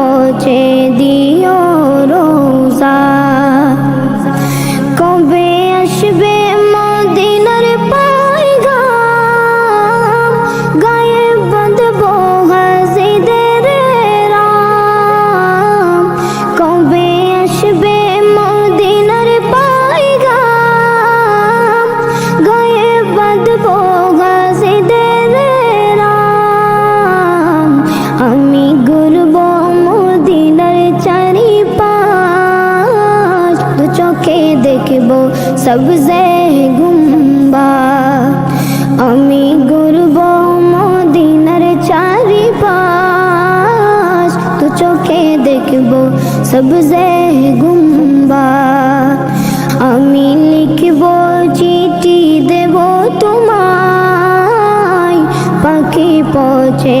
পাখি পৌঁছে দেখব সবজে গুম্বা আমি ঘুরব মদিনার চারি পাঁচ দু চোখে দেখব সবজে গুম্বা আমি লিখব চিঠি দেব তোমায় পাখি পৌঁছে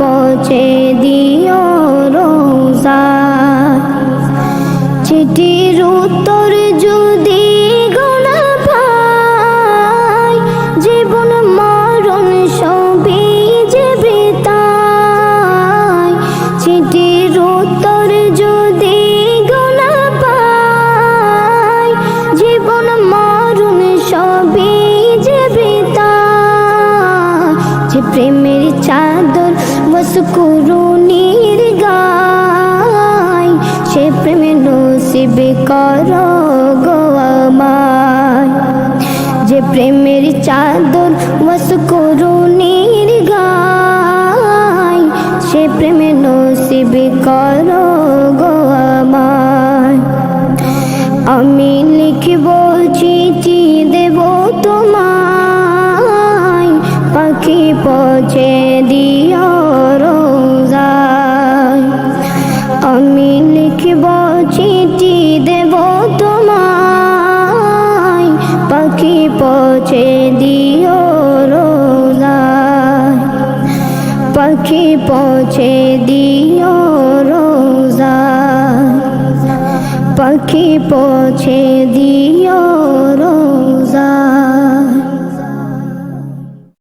পৌঁছে দিও রোজা। চিঠির উত্তর যদি গোনা পাই, জীবন মরণ সবই চিঠির উত্তর যদি গোনা পাই, জীবন মরণ সবই যে বৃতায় যে প্রেমের নসিবে কর গো আমায়। যে প্রেমের চাদর বস করুণীর গায় সে প্রেমে নসিবে কর গো আমায়। আমি লিখব চিঠি দেব তোমায়, পাখি পৌঁছে দিও পাখি পৌঁছে দিও রোজা। পাখি পৌঁছে দিও রোজা।